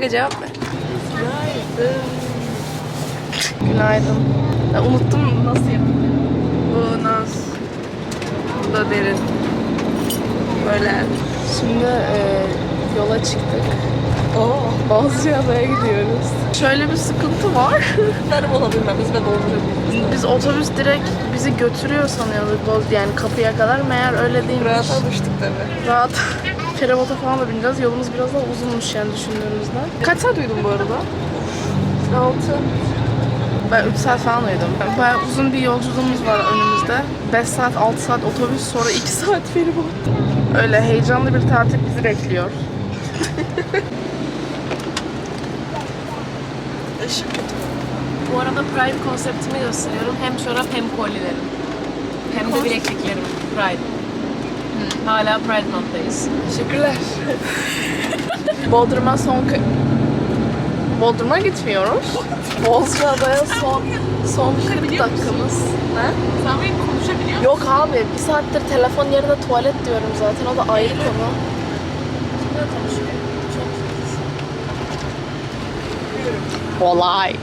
Kanka cevap ver. Günaydın. Günaydın. Ya unuttum nasıl yapılıyor. Bu Naz. Bu da Derin. Böyle. Şimdi e, yola çıktık. Oo. Bozcaada'ya gidiyoruz. Şöyle bir sıkıntı var. Benim olabilmemiz ve doldurabiliriz. Biz otobüs direkt bizi götürüyor sanıyorduk Boz yani kapıya kadar. Meğer öyle değilmiş. Rahat alıştık tabii. Rahat. Feribota falan da bineceğiz. Yolumuz biraz daha uzunmuş yani düşündüğümüzden. Kaç saat uyudun bu arada? 6. Ben 3 saat falan uyudum. Bayağı uzun bir yolculuğumuz var önümüzde. 5 saat, 6 saat otobüs, sonra 2 saat feribot. Öyle heyecanlı bir tatil bizi bekliyor. Bu arada Pride konseptimi gösteriyorum. Hem çorap hem kolyelerim. Hem de bilekliklerim. Pride. Hala Pride Month'tayız. Teşekkürler. Bodrum'a son... Bodrum'a gitmiyoruz. Bozcaada'ya son son 40 dakikamız. Ne? Sen benim konuşabiliyor Yok abi bir saattir telefon yerine tuvalet diyorum zaten o da ayrı konu. Olay.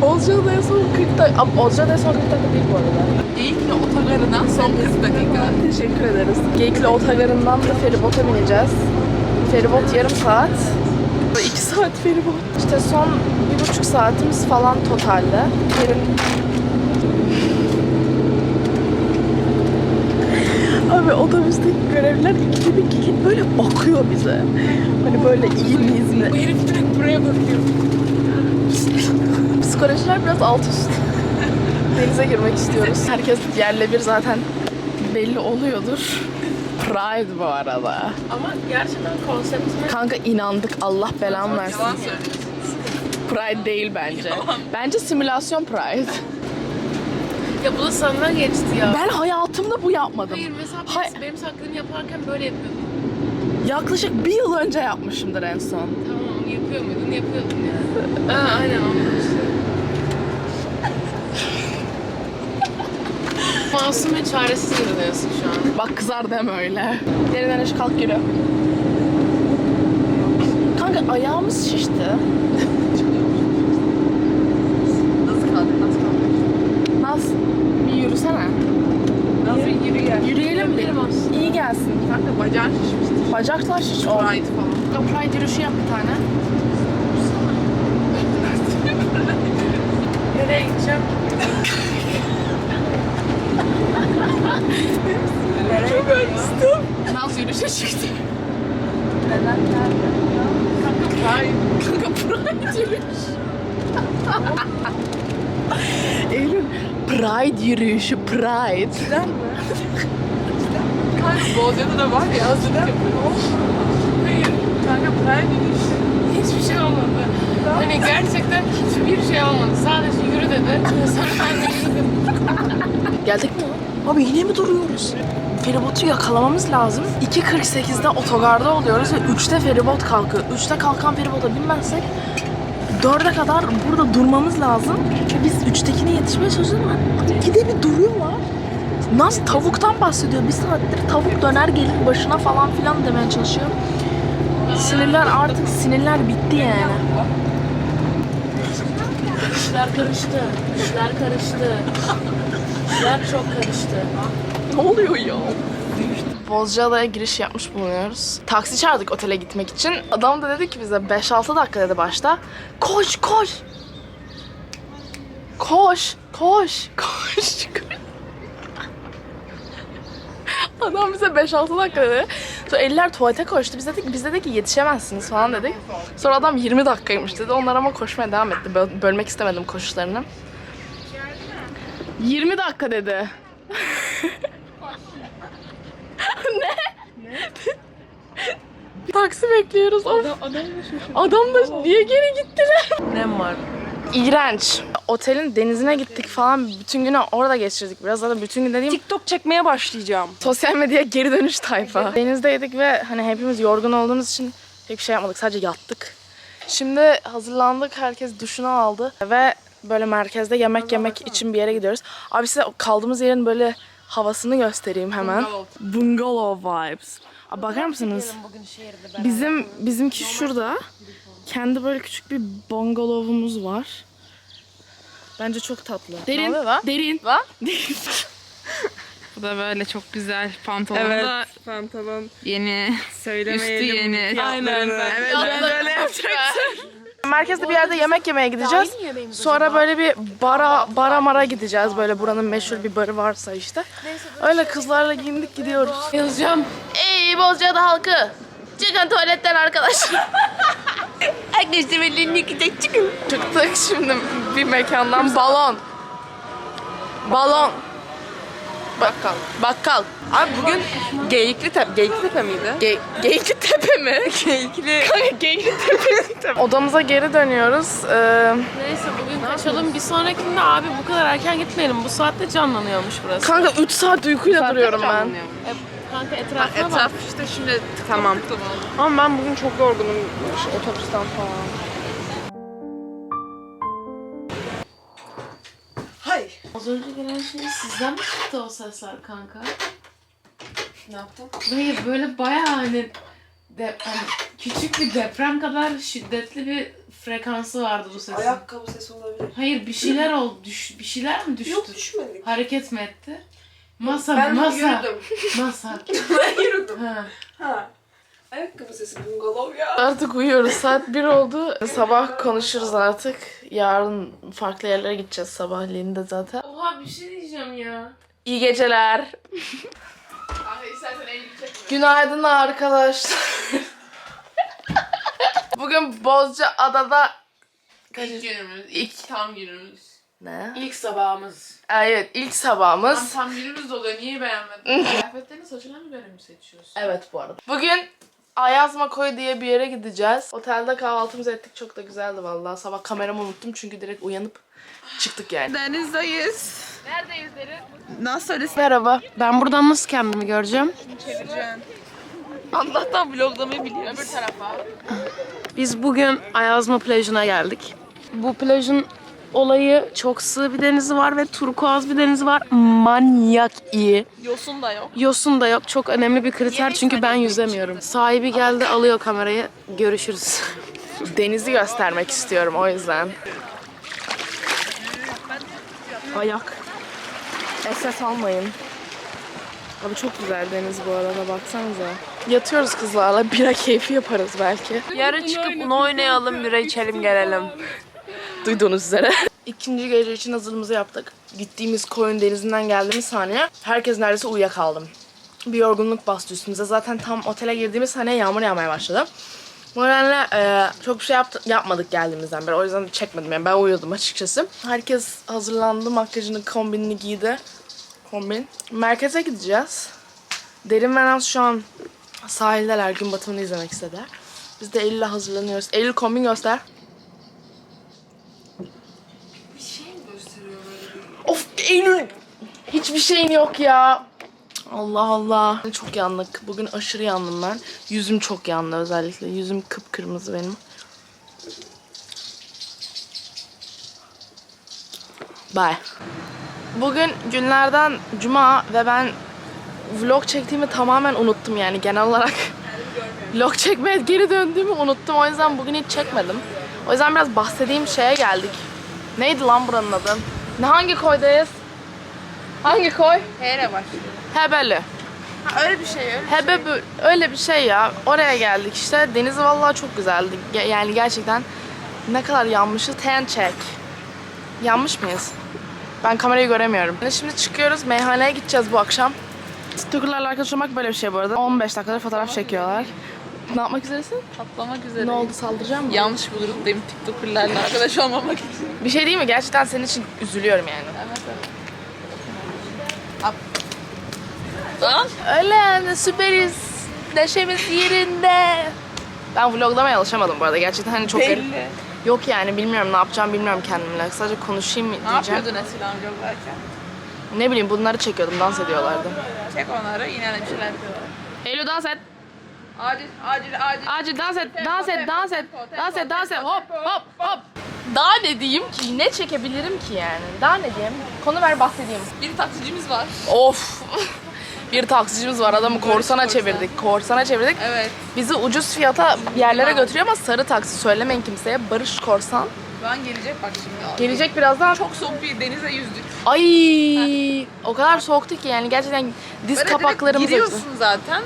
Bozcaada'ya son 40 dakika. Abi Bozcaada'ya son 40 dakika değil bu arada. Geyikli otogarından son 40 dakika. Teşekkür ederiz. Geyikli otogarından da feribota bineceğiz. Feribot yarım saat. 2 saat feribot. İşte son bir buçuk saatimiz falan totalde. Yarın... Abi otobüsteki görevliler ikide bir gelip böyle bakıyor bize. Hani böyle iyi miyiz mi? Bu herif direkt buraya bakıyor. Psikolojiler biraz alt üst. Denize girmek istiyoruz. Herkes yerle bir zaten belli oluyordur. Pride bu arada. Ama gerçekten konseptime Kanka inandık Allah belamı versin. Yalan. Pride değil bence. Bence simülasyon Pride. Ya bu da sana geçti ya. Ben hayatımda bu yapmadım. Hayır mesela Hay- benim saklığımı yaparken böyle yapıyordum. Yaklaşık bir yıl önce yapmışımdır en son. Tamam yapıyor muydun? Yapıyordun ya. Aa, aynen anladım işte. Masum ve çaresiz görünüyorsun şu an. Bak kızar deme öyle. Derin Enes kalk yürü. Kanka ayağımız şişti. Nasıl kaldık nasıl kaldık? Naz bir yürüsene. Nasıl yürü gel. Yürüyelim bir. İyi gelsin. Kanka bacağın şişmişti. Bacaklar şiş. Pride falan. Kanka Pride yürüyüşü yap bir tane. Nereye gideceğim? Çok açtım. Naz yürüyüşe çıktı. Neden geldi? Kanka Pride. Kanka Pride yürüyüş. Eylül Pride yürüyüşü Pride. Neden mi? Kanka Bolca'da da var ya yapıyoruz. Hayır. Kanka Pride yürüyüşü. Hiçbir şey olmadı. Hani gerçekten hiçbir şey olmadı. Sadece yürü dedi. Sonra ben de yürüdüm. Geldik mi? Abi yine mi duruyoruz? Feribotu yakalamamız lazım. 2.48'de otogarda oluyoruz ve 3'te feribot kalkıyor. 3'te kalkan feribota binmezsek 4'e kadar burada durmamız lazım. Ve biz 3'tekine yetişmeye çalışıyoruz ama gide bir duruyorlar. Naz tavuktan bahsediyor. Bir saattir tavuk döner gelir başına falan filan demeye çalışıyor. Sinirler artık sinirler bitti yani. İşler karıştı. İşler karıştı. İşler çok karıştı. Ne oluyor ya? Bozcaada'ya giriş yapmış bulunuyoruz. Taksi çağırdık otele gitmek için. Adam da dedi ki bize 5-6 dakika dedi başta. Koş koş. Koş koş koş. Adam bize 5-6 dakika dedi. Sonra eller tuvalete koştu. Biz dedik, biz dedik ki yetişemezsiniz falan dedik. Sonra adam 20 dakikaymış dedi. Onlar ama koşmaya devam etti. Böl- bölmek istemedim koşuşlarını. 20 dakika dedi. Taksi bekliyoruz. Of. Adam, da niye geri gittiler? Nem var. İğrenç. Otelin denizine gittik falan. Bütün günü orada geçirdik. Biraz da bütün gün dediğim TikTok çekmeye başlayacağım. sosyal medya geri dönüş tayfa. Denizdeydik ve hani hepimiz yorgun olduğumuz için pek bir şey yapmadık. Sadece yattık. Şimdi hazırlandık. Herkes duşunu aldı ve böyle merkezde yemek yemek için bir yere gidiyoruz. Abi size kaldığımız yerin böyle havasını göstereyim hemen. Bungalow vibes. Aa, bakar mısınız? Bizim bizimki şurada. Kendi böyle küçük bir bungalovumuz var. Bence çok tatlı. Derin, oluyor lan? derin. Bu da böyle çok güzel pantolon da Evet. Pantolon yeni. söylemeyelim. Üstü yeni. Aynen. Evet, Evet, ben böyle yapacaksın. Merkezde bir yerde yemek yemeye gideceğiz. Sonra böyle bir bara bara mara gideceğiz. Böyle buranın meşhur bir barı varsa işte. Öyle kızlarla giyindik gidiyoruz. Yazacağım. Ey Bozcaada halkı. Çıkın tuvaletten arkadaşlar. Arkadaşlar ellerini yıkayacak çıkın. Çıktık şimdi bir mekandan balon. Balon. Bakkal. Bakkal. Abi bugün Geyikli Tepe, Geyikli Tepe miydi? Ge Geyikli Tepe mi? Geyikli. Geyikli Tepe. Odamıza geri dönüyoruz. Ee, Neyse bugün kaçalım. Bir sonrakinde abi bu kadar erken gitmeyelim. Bu saatte canlanıyormuş burası. kanka 3 saat uykuyla duruyorum ben. E, kanka etrafına bak. Etraf işte şimdi tamam. Ama ben bugün çok yorgunum otobüsten falan. Az önce gelen şey sizden mi çıktı o sesler kanka? Ne yaptın? Hayır böyle bayağı hani, de, hani küçük bir deprem kadar şiddetli bir frekansı vardı bu sesin. Ayakkabı sesi olabilir. Hayır bir şeyler oldu. Düş, bir şeyler mi düştü? Yok düşmedik. Hareket mi etti? Masa, Ben masa, yürüdüm. masa. ben yürüdüm. Ha. Ha. Ayakkabı sesi bungalov ya. Artık uyuyoruz. Saat 1 oldu. Sabah konuşuruz artık. Yarın farklı yerlere gideceğiz sabahleyin de zaten. Oha bir şey diyeceğim ya. İyi geceler. İstersen elini. Günaydın arkadaşlar. Bugün Bozcaada'da İlk günümüz, ilk tam günümüz. ne? İlk sabahımız. Evet ilk Tam, sabahımız. tam günümüz oluyor. Niye beğenmedin? Kıyafetlerini saçına mı göre mi seçiyorsun? Evet bu arada. Bugün Ayazma Koy diye bir yere gideceğiz. Otelde kahvaltımızı ettik. Çok da güzeldi vallahi. Sabah kameramı unuttum çünkü direkt uyanıp çıktık yani. Denizdeyiz. Neredeyiz derin? Nasıl söylesin? Merhaba. Ben buradan nasıl kendimi göreceğim? Allah'tan vloglamayı biliyoruz. Öbür tarafa. Biz bugün Ayazma plajına geldik. Bu plajın olayı çok sığ bir denizi var ve turkuaz bir denizi var. Manyak iyi. Yosun da yok. Yosun da yok. Çok önemli bir kriter çünkü ben yüzemiyorum. Sahibi geldi alıyor kamerayı. Görüşürüz. Denizi göstermek istiyorum o yüzden. Ayak. Esas almayın. Abi çok güzel deniz bu arada baksanıza. Yatıyoruz kızlarla bira keyfi yaparız belki. Yarın çıkıp bunu oynayalım, bira içelim gelelim. Duyduğunuz üzere. İkinci gece için hazırlığımızı yaptık. Gittiğimiz koyun denizinden geldiğimiz saniye herkes neredeyse uyuyakaldım. Bir yorgunluk bastı üstümüze. Zaten tam otele girdiğimiz saniye yağmur yağmaya başladı. Bu nedenle e, çok bir şey yaptı, yapmadık geldiğimizden beri. O yüzden çekmedim yani. Ben uyuyordum açıkçası. Herkes hazırlandı. Makyajını, kombinini giydi. Kombin. Merkeze gideceğiz. Derin ve Naz şu an sahildeler. Gün batımını izlemek istediler. Biz de Eylül'le hazırlanıyoruz. Eylül kombin göster. Of Eylül. Hiçbir şeyin yok ya. Allah Allah. Çok yandık. Bugün aşırı yandım ben. Yüzüm çok yandı özellikle. Yüzüm kıpkırmızı benim. Bye. Bugün günlerden cuma ve ben vlog çektiğimi tamamen unuttum yani genel olarak. vlog çekmeye geri döndüğümü unuttum. O yüzden bugün hiç çekmedim. O yüzden biraz bahsedeyim şeye geldik. Neydi lan buranın adı? Ne hangi koydayız? Hangi koy? Hele başlıyor. Hebeli. Ha, öyle bir şey öyle. Hebebe öyle bir şey ya. Oraya geldik işte. Denizi vallahi çok güzeldi. Ge- Yani gerçekten ne kadar yanmışız. Ten check. Yanmış mıyız? Ben kamerayı göremiyorum. Şimdi çıkıyoruz. Meyhaneye gideceğiz bu akşam. TikToker'larla arkadaş olmak böyle bir şey bu arada. 15 dakikada fotoğraf çekiyorlar. Ne yapmak üzeresin? Patlamak üzere. Ne oldu saldıracağım mı? Yanlış bir durumdayım TikToker'larla arkadaş olmamak için. Bir şey değil mi? Gerçekten senin için üzülüyorum yani. Evet evet. Öyle yani süperiz. Neşemiz yerinde. Ben vloglamaya alışamadım bu arada. Gerçekten hani çok garip. Belli. Yok yani bilmiyorum ne yapacağım bilmiyorum kendimle. Sadece konuşayım Ne diyeceğim. yapıyordun Esila vloglarken? Ne bileyim bunları çekiyordum dans ediyorlardı. Çek onları yine bir şeyler yapıyorlar. Eylül dans et. Acil acil acil. Acil dans et, dans et, dans et. Dans et, dans et. Hop, hop, hop. Daha ne diyeyim ki? Ne çekebilirim ki yani? Daha ne diyeyim? Konu ver bahsedeyim. Bir taksicimiz var. Of. bir taksicimiz var adamı korsana korsan. çevirdik. Korsana çevirdik. Evet. Bizi ucuz fiyata yerlere götürüyor ama sarı taksi söylemeyin kimseye. Barış Korsan. Şu an gelecek bak şimdi. Gelecek birazdan. Çok soğuk bir denize yüzdük. Ay o kadar soğuktu ki yani gerçekten diz Böyle kapaklarımız acıdı. zaten.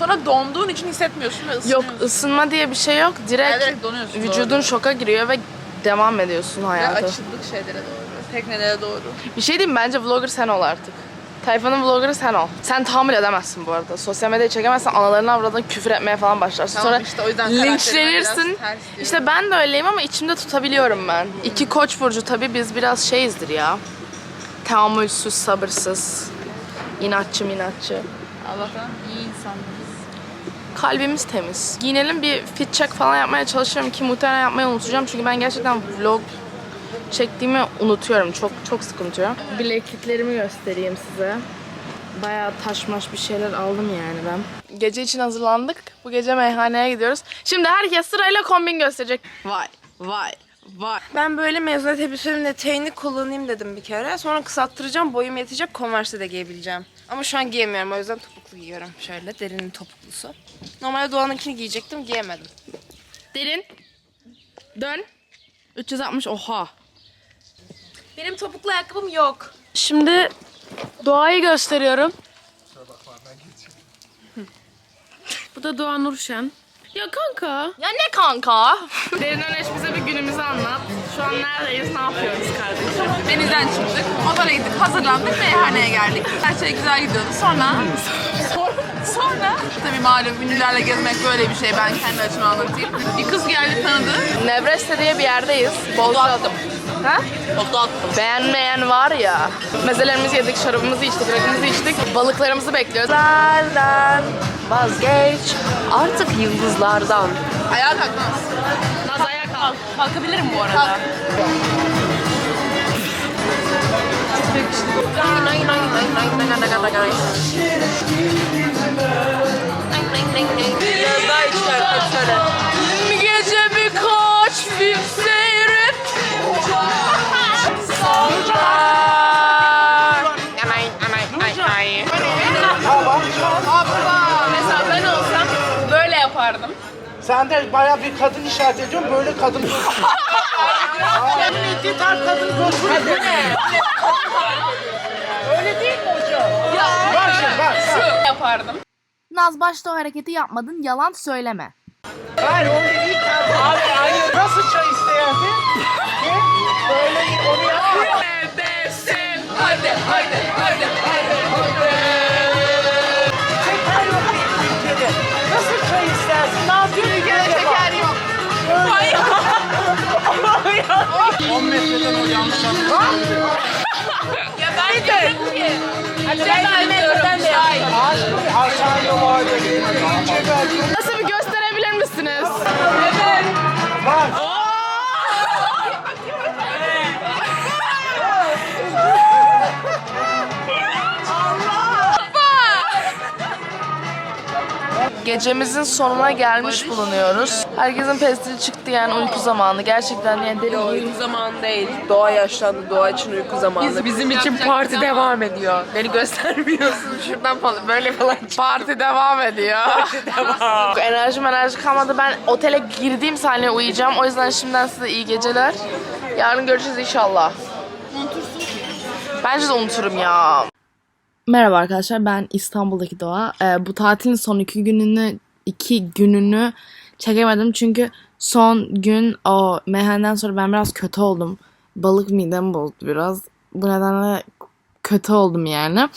Sonra donduğun için hissetmiyorsun ve Yok ısınıyorsun. ısınma diye bir şey yok. Direkt, Yani direkt donuyorsun vücudun doğru. şoka giriyor ve devam ediyorsun Ve hayata. açıldık şeylere doğru. Teknelere doğru. Bir şey diyeyim mi? bence vlogger sen ol artık. Tayfanın vloggerı sen ol. Sen tahammül edemezsin bu arada. Sosyal medyayı çekemezsen analarına avradına küfür etmeye falan başlarsın. Tamam Sonra işte o yüzden karakterime linçlenirsin. biraz ters diyorum. İşte ben de öyleyim ama içimde tutabiliyorum ben. İki koç burcu tabii biz biraz şeyizdir ya. Tahammülsüz, sabırsız. inatçı minatçı. Allah'tan iyi insanlarız. Kalbimiz temiz. Giyinelim bir fit check falan yapmaya çalışıyorum ki muhtemelen yapmayı unutacağım. Çünkü ben gerçekten vlog çektiğimi unutuyorum. Çok çok sık unutuyorum. Bilekliklerimi göstereyim size. Bayağı taşmaş bir şeyler aldım yani ben. Gece için hazırlandık. Bu gece meyhaneye gidiyoruz. Şimdi herkes sırayla kombin gösterecek. Vay vay vay. Ben böyle mezuniyet elbisemin eteğini kullanayım dedim bir kere. Sonra kısalttıracağım boyum yetecek Converse de giyebileceğim. Ama şu an giyemiyorum o yüzden topuklu giyiyorum. Şöyle derinin topuklusu. Normalde Doğan'ınkini giyecektim giyemedim. Derin. Dön. 360 oha. Benim topuklu ayakkabım yok. Şimdi doğayı gösteriyorum. Bu da Doğa Nurşen. Ya kanka. Ya ne kanka? Derin Öneş bize bir günümüzü anlat. Şu an neredeyiz, ne yapıyoruz kardeşim? Denizden çıktık. Otele gittik. Hazırlandık. Meyhaneye geldik. Her şey güzel gidiyordu. Sonra... sonra... Tabii malum ünlülerle gezmek böyle bir şey. Ben kendi açımı anlatayım. Bir kız geldi tanıdı. Nevreste diye bir yerdeyiz. Bolca attım. Ha? Foto attım. Beğenmeyen var ya. Mezelerimizi yedik, şarabımızı içtik, rakımızı içtik. Balıklarımızı bekliyoruz. Yıldızlardan vazgeç. Artık yıldızlardan. Ayağa kalkmaz. Naz ayağa kalk. Kalkabilirim bu arada. Kalk. Şöyle. Gece birkaç film Sen de bayağı bir kadın işaret ediyorsun, böyle kadın koşuyor. Senin ettiğin tarz kadın koşuyor. Bu ne? Öyle değil mi hocam? Bak şimdi bak. bak. yapardım. Naz başta o hareketi yapmadın, yalan söyleme. Hayır o değil. Abi hayır. Nasıl çay isteyerdin? Var öyle. İnce belki. Nasıl bir gösterebilir misiniz? Var. Gecemizin sonuna gelmiş bulunuyoruz. Herkesin pestili çıktı yani uyku zamanı. Gerçekten yani derin uyku. Uyku zamanı değil. Doğa yaşlandı. Doğa için uyku zamanı. Bizim için parti devam ediyor. Beni göstermiyorsun. Şuradan falan böyle falan. Parti devam ediyor. devam. enerjim enerji kalmadı. Ben otele girdiğim saniye uyuyacağım. O yüzden şimdiden size iyi geceler. Yarın görüşürüz inşallah. Bence de unuturum ya. Merhaba arkadaşlar ben İstanbul'daki Doğa. Ee, bu tatilin son iki gününü iki gününü çekemedim çünkü son gün o meyhaneden sonra ben biraz kötü oldum. Balık midemi bozdu biraz. Bu nedenle kötü oldum yani.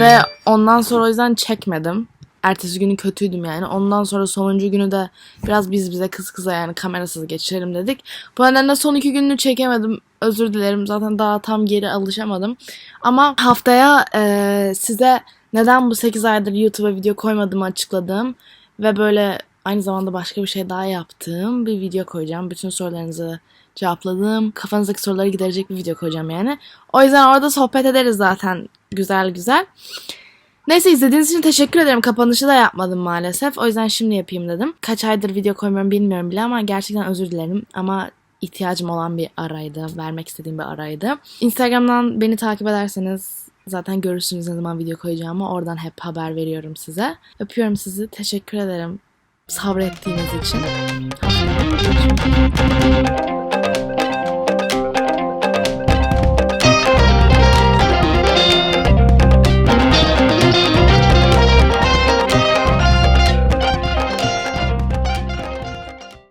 Ve ondan sonra o yüzden çekmedim. Ertesi günü kötüydüm yani. Ondan sonra sonuncu günü de biraz biz bize kız kıza yani kamerasız geçirelim dedik. Bu nedenle son iki gününü çekemedim. Özür dilerim. Zaten daha tam geri alışamadım. Ama haftaya eee, size neden bu 8 aydır YouTube'a video koymadığımı açıkladığım ve böyle aynı zamanda başka bir şey daha yaptığım bir video koyacağım. Bütün sorularınızı cevapladığım, kafanızdaki soruları giderecek bir video koyacağım yani. O yüzden orada sohbet ederiz zaten güzel güzel. Neyse izlediğiniz için teşekkür ederim. Kapanışı da yapmadım maalesef. O yüzden şimdi yapayım dedim. Kaç aydır video koymuyorum bilmiyorum bile ama gerçekten özür dilerim. Ama ihtiyacım olan bir araydı. Vermek istediğim bir araydı. Instagram'dan beni takip ederseniz zaten görürsünüz ne zaman video koyacağımı. Oradan hep haber veriyorum size. Öpüyorum sizi. Teşekkür ederim sabrettiğiniz için.